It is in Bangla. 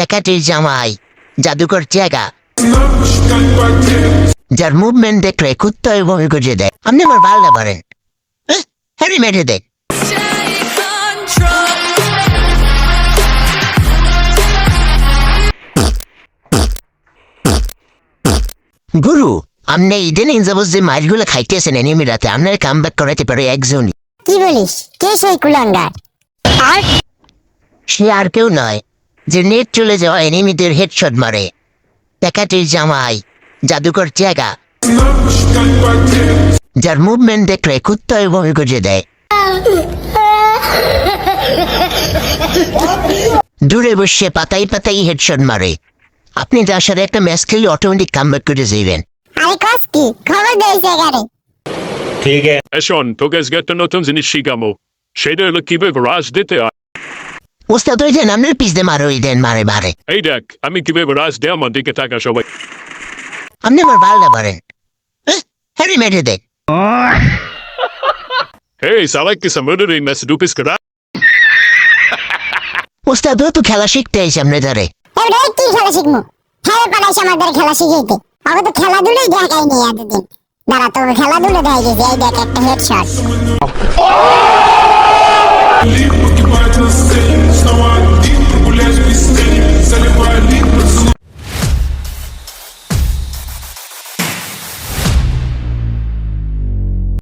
প্যাকেটের জামাই জাদুকর জায়গা যার মুভমেন্ট দেখলে কুত্তায় বমি করে দেয়। আপনি আমার ভালো পারেন। হ্যারি মেটে দেয় গুরু আপনি ইডেন ইনজাবস যে মাছগুলো খাইতেছেন এনিমিরাতে আপনার কাম ব্যাক করাতে পারে একজনই। কি বলিস? কে সেই কুলাঙ্গার? আর সে আর কেউ নয়। যে নেট চলে যাওয়া এনিমিদের হেডশট মারে। প্যাকাটির জামাই জাদুকর জায়গা যার মুভমেন্ট দেখলে কুত্তায় ভয় গজে দেয়। দূরে বসে পাতাই পাতাই হেডশট মারে। আপনি তার সাথে একটা ম্যাচ খেলে অটোমেটিক কামব্যাক করে যাবেন ঠিক আছে। শোন তোকে নতুন জিনিস শিখাবো। সেটা হলো কীভাবে রাজ দিতে হয়। ওস্তাদ ওই দেন আপনার পিছনে মারো দেন মারে মারে এই দেখ আমি কীভাবে রাজ দেয় আমার দিকে থাকা সবাই আপনি আমার ভালো পারেন হ্যারি মেটে দেয় Hey, সালা কি সমুদ্রে মেস ডুপিস করা ওস্তাদ ও তো খেলা শিখতে আইসে আপনি ধরে এবারে কি খেলা শিখমু হ্যাঁ পালাইছ আমাদের খেলা শিখাইতে আগে তো খেলাধুলোই দেখাই নি এতদিন দাঁড়া তোকে খেলাধুলো দেখাই গেছে এই দেখ একটা হেডশট